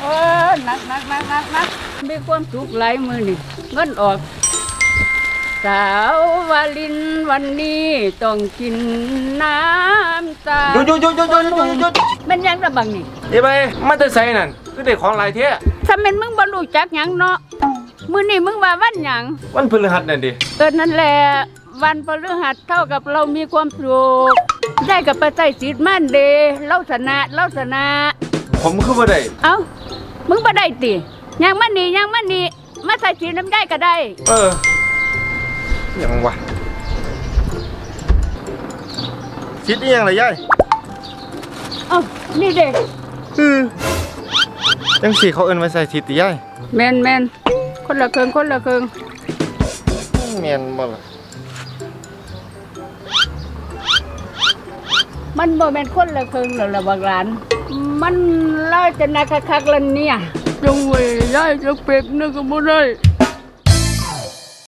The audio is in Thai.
เออนักนักนักนักนักมีความสุขหลายมือนี่เงินออก สาววาลินวันนี้ต้องกินน้ำตาหยุดหยุดหยุดหยุดหยุดหยุดหยุดมันยังระบังนี่เอ้ยไปมาแต่ไสนั่นคือได้ของหลายเท่ถ้าแม่นมึงบ่รู้จักหยังเนาะมื้อนี้มึงว่าวันหยังวันพฤหัสนั่นดิเออนั่นแหละวันพฤหัสเท่ากับเรามีความสุขได้กับปัจจัยจิตมั่นเดเล่าชนะเล่าชนะ ผมคือบ่ได้เอ้า มึงบ่ได้ติยังมันนี่ยังมันนี่มาใส่สีน้ำได้ก็ได้ เออหยังวะคิดอีหยังล่ะยายเอ้า นี่เด็กอือจังสี่เขาเอิ้นว่าใส่ทิศติยายแมนแมนคนละเครื่องคนละเครื่องแม่นบ่ล่ะมันบ่แม่นคนละเครื่องหรอกละบางหลาน มันเล่าจะนักคักๆแล้วเนี่ยจงเวยย้าจะเป็กนึกก็ไม่ได้